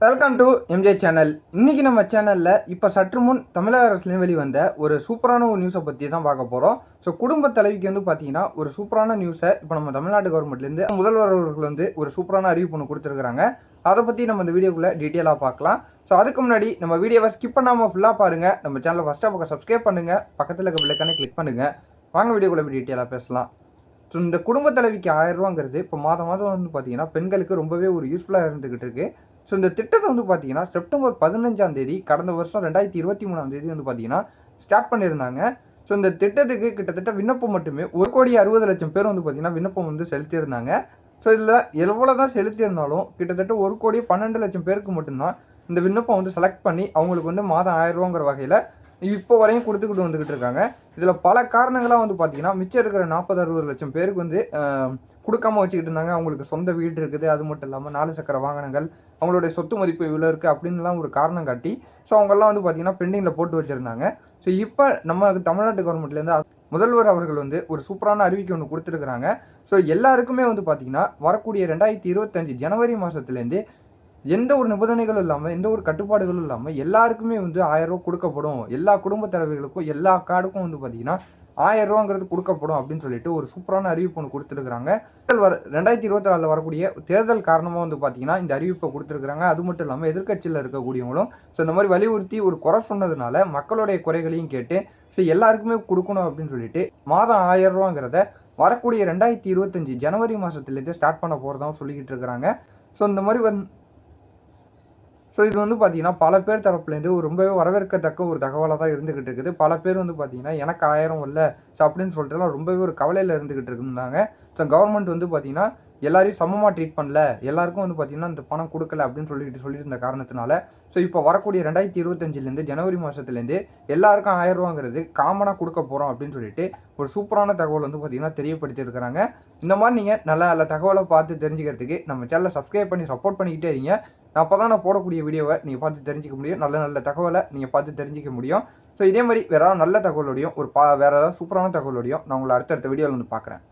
Welcome to MJ channel இன்றைக்கி நம்ம சேனலில் இப்போ சற்று முன் தமிழக அரசுலேயும் வெளிவந்த ஒரு சூப்பரான ஒரு நியூஸை பற்றி தான் பார்க்க போகிறோம் ஸோ குடும்ப தலைவிக்கு வந்து பார்த்தீங்கன்னா ஒரு சூப்பரான நியூஸை இப்போ நம்ம தமிழ்நாடு கவர்மெண்ட்லேருந்து முதல்வர் அவர்கள் வந்து ஒரு சூப்பரான அறிவிப்பு ஒன்று கொடுத்துருக்குறாங்க. அதை பற்றி நம்ம இந்த வீடியோக்குள்ளே டீட்டெயிலாக பார்க்கலாம். ஸோ அதுக்கு முன்னாடி நம்ம வீடியோவை ஸ்கிப் பண்ணாமல் ஃபுல்லாக பாருங்கள் நம்ம சேனலை ஃபஸ்ட்டாக பக்கம் சப்ஸ்கிரைப் பண்ணுங்கள் பக்கத்தில் இருக்க பிள்ளைக்கானே கிளிக் பண்ணுங்கள் வாங்க வீடியோக்குள்ளே போய் டீட்டெயிலாக பேசலாம். ஸோ இந்த குடும்ப தலைவிக்கு ஆயிரம் ரூபாங்கிறது இப்போ மாதம் மாதம் வந்து பார்த்தீங்கன்னா பெண்களுக்கு ரொம்பவே ஒரு யூஸ்ஃபுல்லாக இருந்துக்கிட்டு இருக்குது ஸோ இந்த திட்டத்தை வந்து பார்த்தீங்கன்னா செப்டம்பர் பதினஞ்சாம் தேதி கடந்த வருஷம் ரெண்டாயிரத்தி இருபத்தி மூணாம் தேதி வந்து பார்த்தீங்கன்னா ஸ்டார்ட் பண்ணியிருந்தாங்க. ஸோ இந்த திட்டத்துக்கு கிட்டத்தட்ட விண்ணப்பம் மட்டுமே ஒரு கோடி அறுபது லட்சம் பேர் வந்து பார்த்தீங்கன்னா விண்ணப்பம் வந்து செலுத்தியிருந்தாங்க. ஸோ இதில் எவ்வளோ தான் செலுத்தியிருந்தாலும் கிட்டத்தட்ட ஒரு கோடி பன்னெண்டு லட்சம் பேருக்கு மட்டும்தான் இந்த விண்ணப்பம் வந்து செலக்ட் பண்ணி அவங்களுக்கு வந்து மாதம் ஆயிரம் ரூபாங்கிற வகையில் இப்போ வரையும் கொடுத்துக்கிட்டு வந்துக்கிட்டு இருக்காங்க. இதில் பல காரணங்களாக வந்து பார்த்தீங்கன்னா மிச்சம் இருக்கிற நாற்பது அறுபது லட்சம் பேருக்கு வந்து கொடுக்காம வச்சுக்கிட்டு இருந்தாங்க. அவங்களுக்கு சொந்த வீடு இருக்குது. அது மட்டும் இல்லாமல் நாலு சக்கர வாகனங்கள் அவங்களுடைய சொத்து மதிப்பு இவ்வளோ இருக்குது அப்படின்லாம் ஒரு காரணம் காட்டி ஸோ அவங்கெல்லாம் வந்து பார்த்தீங்கன்னா பெண்டிங்கில் போட்டு வச்சுருந்தாங்க. ஸோ இப்போ நம்ம தமிழ்நாட்டு கவர்மெண்ட்லேருந்து முதல்வர் அவர்கள் வந்து ஒரு சூப்பரான அறிவிக்கை ஒன்று கொடுத்துருக்குறாங்க. ஸோ எல்லாருக்குமே வந்து பார்த்திங்கன்னா வரக்கூடிய ரெண்டாயிரத்தி இருபத்தஞ்சு ஜனவரி மாதத்துலேருந்து எந்த ஒரு நிபந்தனைகளும் இல்லாமல் எந்த ஒரு கட்டுப்பாடுகளும் இல்லாமல் எல்லாருக்குமே வந்து ஆயிரம் ரூபா கொடுக்கப்படும். எல்லா குடும்ப தலைவர்களுக்கும் எல்லா கார்டுக்கும் வந்து பார்த்தீங்கன்னா ஆயர்ரூவாங்கிறது கொடுக்கப்படும் அப்படின்னு சொல்லிட்டு ஒரு சூப்பரான அறிவிப்பு ஒன்று கொடுத்துருக்குறாங்க. தேர்தல் வர ரெண்டாயிரத்தி இருபத்தி நாலில் வரக்கூடிய தேர்தல் காரணமாக வந்து பார்த்தீங்கன்னா இந்த அறிவிப்பை கொடுத்துருக்குறாங்க. அது மட்டும் இல்லாமல் எதிர்க்கட்சியில் இருக்கக்கூடியவங்களும் ஸோ இந்த மாதிரி வலியுறுத்தி ஒரு குறை சொன்னதுனால மக்களுடைய குறைகளையும் கேட்டு ஸோ எல்லாருக்குமே கொடுக்கணும் அப்படின்னு சொல்லிட்டு மாதம் ஆயிரம் ரூபாங்கிறத வரக்கூடிய ரெண்டாயிரத்தி இருபத்தஞ்சி ஜனவரி மாதத்துலேருந்து ஸ்டார்ட் பண்ண போகிறதாவும் சொல்லிக்கிட்டு இருக்கிறாங்க. ஸோ இந்த மாதிரி வந்து ஸோ இது வந்து பார்த்தீங்கன்னா பல பேர் தரப்புலேருந்து ஒரு ரொம்பவே வரவேற்கத்தக்க ஒரு தகவலாக தான் இருந்துகிட்டு இருக்குது. பல பேர் வந்து பார்த்தீங்கன்னா எனக்கு ஆயிரம் இல்லை. ஸோ அப்படின்னு சொல்லிட்டுலாம் ரொம்பவே ஒரு கவலையில் இருந்துகிட்டு இருந்தாங்க ஸோ கவர்மெண்ட் வந்து பார்த்தீங்கன்னா எல்லாரையும் சமமாக ட்ரீட் பண்ணல. எல்லாருக்கும் வந்து பார்த்தீங்கன்னா இந்த பணம் கொடுக்கல அப்படின்னு சொல்லிட்டு சொல்லியிருந்த காரணத்தினால ஸோ இப்போ வரக்கூடிய ரெண்டாயிரத்தி இருபத்தஞ்சிலேருந்து ஜனவரி மாதத்துலேருந்து எல்லாருக்கும் ஆயிரம் ரூபாங்கிறது காமனாக கொடுக்க போகிறோம் அப்படின்னு சொல்லிட்டு ஒரு சூப்பரான தகவல் வந்து பார்த்திங்கன்னா தெரியப்படுத்தியிருக்கிறாங்க இந்த மாதிரி நீங்கள் நல்ல நல்ல தகவலை பார்த்து தெரிஞ்சுக்கிறதுக்கு நம்ம சேனலை சப்ஸ்கிரைப் பண்ணி சப்போர்ட் பண்ணிக்கிட்டே இருங்க. அப்போ தான் நான் போடக்கூடிய வீடியோவை நீங்கள் பார்த்து தெரிஞ்சிக்க முடியும். நல்ல நல்ல தகவலை நீங்கள் பார்த்து தெரிஞ்சிக்க முடியும். ஸோ இதே மாதிரி வேறு நல்ல தகவலோடையும் ஒரு பா வேறு ஏதாவது சூப்பரான தகவலோடையும் நான் உங்களை அடுத்தடுத்த வீடியோவில் வந்து பார்க்குறேன்.